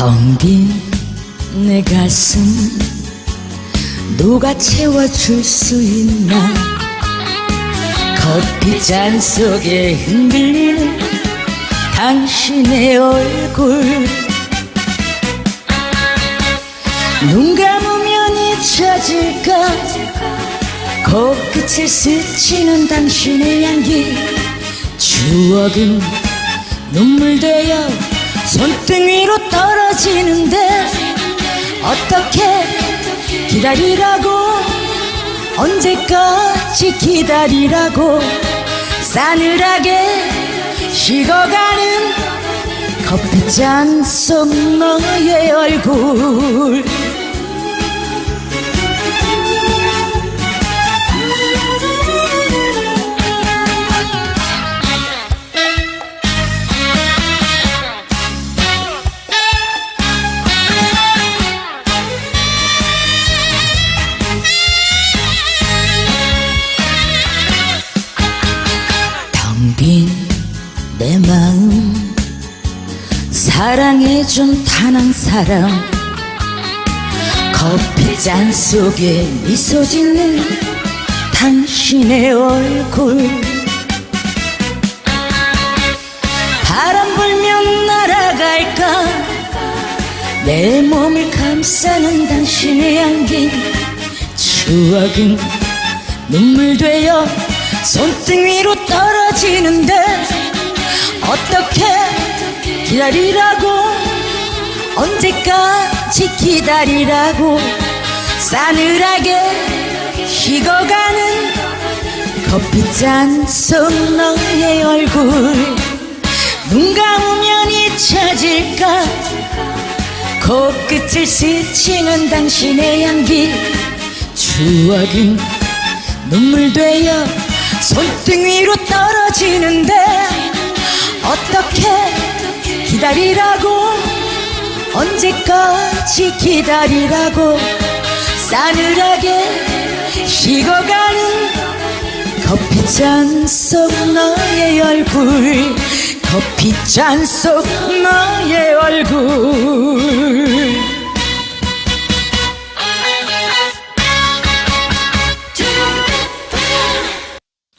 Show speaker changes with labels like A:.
A: 텅 빈 내 가슴 누가 채워줄 수 있나? 커피잔 속에 흔들리는 당신의 얼굴. 눈 감으면 잊혀질까? 코끝을 스치는 당신의 향기. 추억은 눈물 되어 손등 위로 떨어 지는데 어떻게 기다리라고? 언제까지 기다리라고? 싸늘하게 식어가는 커피잔 속 너의 얼굴 내 마음. 사랑해준 단 한 사람. 커피잔 속에 미소 짓는 당신의 얼굴. 바람 불면 날아갈까? 내 몸을 감싸는 당신의 향기. 추억은 눈물 되어 손등 위로 떨어지는데 어떻게 기다리라고? 언제까지 기다리라고? 싸늘하게 식어가는 커피잔 속 너의 얼굴. 눈 감으면 잊혀질까? 코끝을 스치는 당신의 향기. 추억은 눈물 되어 손등 위로 떨어 기다리라고 언제까지 기다리라고 싸늘하게 식어가는 커피잔 속 너의 얼굴 커피잔 속 너의 얼굴